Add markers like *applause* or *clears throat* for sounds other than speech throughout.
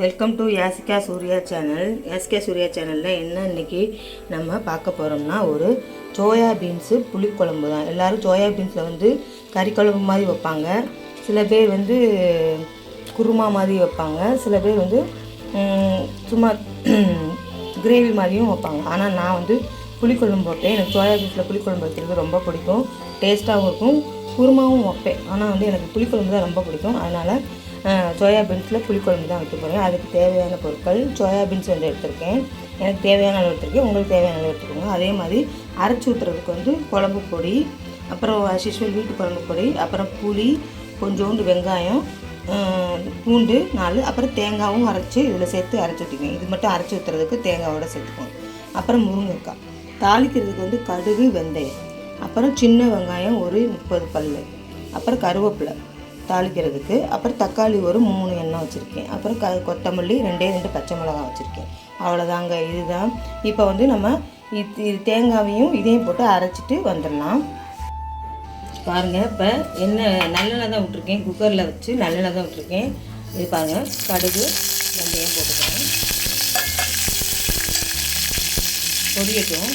Welcome to Yasika Surya channel Yasika Surya சேனலில் என்ன இன்றைக்கி நம்ம பார்க்க போகிறோம்னா ஒரு சோயா பீன்ஸு புளிக்குழம்பு தான். எல்லோரும் சோயா பீன்ஸில் வந்து கறி குழம்பு மாதிரி வைப்பாங்க. சில பேர் வந்து குருமா மாதிரி வைப்பாங்க. சில பேர் வந்து சும்மா *clears throat* கிரேவி மாதிரியும் வைப்பாங்க. ஆனால் நான் வந்து புளிக்குழம்பு வைப்பேன். எனக்கு சோயா பீன்ஸில் புளிக்குழம்பு வைக்கிறது ரொம்ப பிடிக்கும். டேஸ்ட்டாகவும் இருக்கும். குருமாவும் வைப்பேன். ஆனால் வந்து எனக்கு புளிக்குழம்பு தான் ரொம்ப பிடிக்கும். அதனால் சோயாபீன்ஸில் புளிக்குழம்பு தான் வைக்க போகிறேன் அதுக்கு தேவையான பொருட்கள் சோயாபீன்ஸ் வந்து எடுத்திருக்கேன். எனக்கு தேவையான அளவு எடுத்திருக்கேன். உங்களுக்கு தேவையான அளவு எடுத்துக்கோங்க. அதே மாதிரி அரைச்சி ஊற்றுறதுக்கு வந்து குழம்பு பொடி அப்புறம் அசிஷுவல் வீட்டு குழம்பு பொடி அப்புறம் புளி கொஞ்சோண்டு வெங்காயம் பூண்டு நாலு அப்புறம் தேங்காயும் அரைச்சி இதில் சேர்த்து அரைச்சி ஊற்றிக்கோங்க இது மட்டும் அரைச்சி ஊற்றுறதுக்கு தேங்காவோட சேர்த்துக்கோங்க. அப்புறம் முருங்கைக்காய். தாளிக்கிறதுக்கு வந்து கடுகு வெந்தயம். அப்புறம் சின்ன வெங்காயம் ஒரு முப்பது பல் அப்புறம் கருவேப்பிலை. தாளிக்கிறதுக்கு. அப்புறம் தக்காளி ஒரு மூணு எண்ணெய் வச்சுருக்கேன். அப்புறம் க கொத்தமல்லி ரெண்டே ரெண்டு பச்சை மிளகாய் வச்சுருக்கேன். அவ்வளோதாங்க இதுதான். இப்போ வந்து நம்ம இது இது தேங்காவையும் இதையும் போட்டு அரைச்சிட்டு வந்துடலாம். பாருங்கள் இப்போ எண்ணெய் நல்லெண்ணெய் தான் விட்ருக்கேன் குக்கரில் வச்சு நல்லெண்ணெய் தான் விட்ருக்கேன் இது பாருங்கள் கடுகு வெந்தயம் போட்டுக்கிறேன். பொரியட்டும்.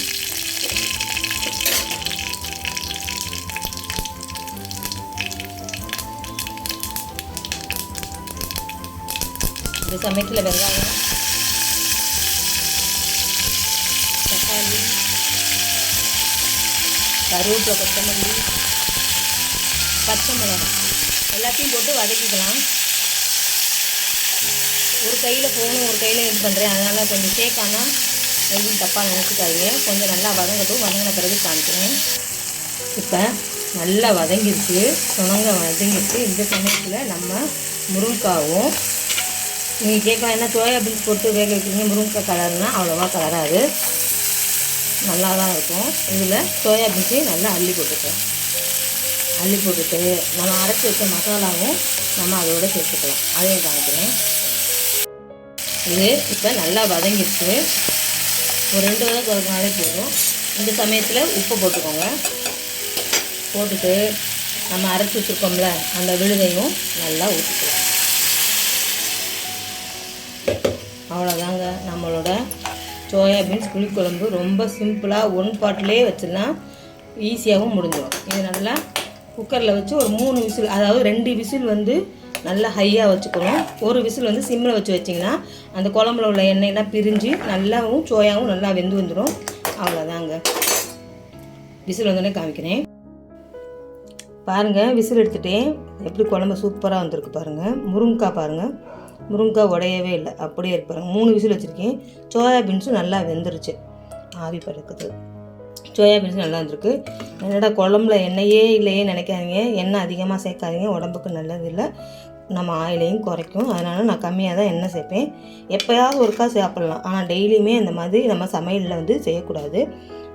இந்த சமயத்தில் வெங்காயம் தக்காளி கருவேப்பிலை கொத்தமல்லி பச்சை மிளகாய் எல்லாத்தையும் போட்டு வதக்கிக்கலாம் ஒரு கையில் ஃபோனும் ஒரு கையில் இது பண்ணுறேன் அதனால் கொஞ்சம் சேர்க்காம எதுவும் தப்பாக நினச்சிக்காதீங்க கொஞ்சம் நல்லா வதங்கட்டும் வதங்கின பிறகு காமிக்கிறேன் இப்போ நல்லா வதங்கிருச்சு சுணங்க வதங்கிருச்சு இந்த சமயத்தில் நம்ம முருங்காவும் நீங்கள் கேட்கலாம் என்ன சோயா பீன்ஸ் போட்டு வேக வைக்கிறீங்க முருங்கக்காய் கலர்னால் அவ்வளோவா கலராது. நல்லா தான் இருக்கும். இதில் சோயா பீன்ஸையும் நல்லா அள்ளி போட்டுக்கலாம் அள்ளி போட்டுட்டு நம்ம அரைச்சி வச்ச மசாலாவும் நம்ம அதோட சேர்த்துக்கலாம். அதையும் காமிக்கிறேன் இது இப்போ நல்லா வதங்கிடுச்சு. ஒரு ரெண்டு வதம் குறைக்கினாலே போதும். இந்த சமயத்தில் உப்பு போட்டுக்கோங்க. போட்டுட்டு நம்ம அரைச்சி வச்சுருக்கோம்ல அந்த விழுதையும் நல்லா ஊற்றிக்கலாம் அவ்வளோதாங்க நம்மளோட சோயா பீன்ஸ் புளிக்குழம்பு ரொம்ப சிம்பிளாக ஒன் பாட்டிலே வச்சிடலாம் ஈஸியாகவும் முடிஞ்சிடும் இது நல்லா குக்கரில் வச்சு ஒரு மூணு விசில் அதாவது ரெண்டு விசில் வந்து நல்லா ஹையாக வச்சுக்கணும். ஒரு விசில் வந்து சிம்மில் வச்சு வச்சிங்கன்னா அந்த குழம்புல உள்ள எண்ணெயெல்லாம் பிரிஞ்சு நல்லாவும் சோயாவும் நல்லா வெந்து வந்துடும் அவ்வளோதாங்க விசில் வந்தோடனே காமிக்கிறேன். பாருங்கள் விசில் எடுத்துகிட்டே எப்படி குழம்பு சூப்பராக வந்திருக்கு பாருங்கள் முருங்கைக்காய் பாருங்கள் முருங்கைக்காய் உடையவே இல்லை. அப்படியே இருப்பாங்க மூணு விசில் வச்சுருக்கேன். சோயா பீன்ஸும் நல்லா வெந்துருச்சு. ஆவி பறக்குது. சோயாபீன்ஸும் நல்லா வந்திருக்கு. என்னடா குழம்புல எண்ணெயே இல்லையே நினைக்காதீங்க. எண்ணெய் அதிகமாக சேர்க்காதீங்க. உடம்புக்கு நல்லது இல்லை. நம்ம ஆயிலையும் குறைக்கும். அதனால் நான் கம்மியாக தான் எண்ணெய் சேர்ப்பேன். எப்போயாவது ஒருக்கா சாப்பிட்லாம். ஆனால் டெய்லியுமே அந்த மாதிரி நம்ம சமையலில் வந்து செய்யக்கூடாது.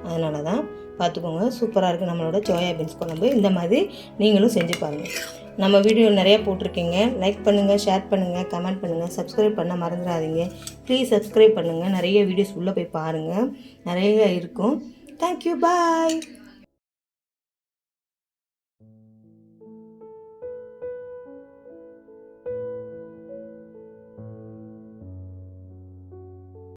அதனால தான் பார்த்துக்கோங்க. சூப்பராக இருக்குது நம்மளோட சோயா பீன்ஸ் குழம்பு. இந்த மாதிரி நீங்களும் செஞ்சு பாருங்கள் நம்ம வீடியோ நிறையா போட்டிருக்கீங்க. லைக் பண்ணுங்கள் ஷேர் பண்ணுங்கள் கமெண்ட் பண்ணுங்கள் சப்ஸ்கிரைப் பண்ண மறந்துடாதீங்க. ப்ளீஸ் சப்ஸ்கிரைப் பண்ணுங்கள் நிறைய வீடியோஸ் உள்ளே போய் பாருங்கள் நிறைய இருக்கும். Thank you bye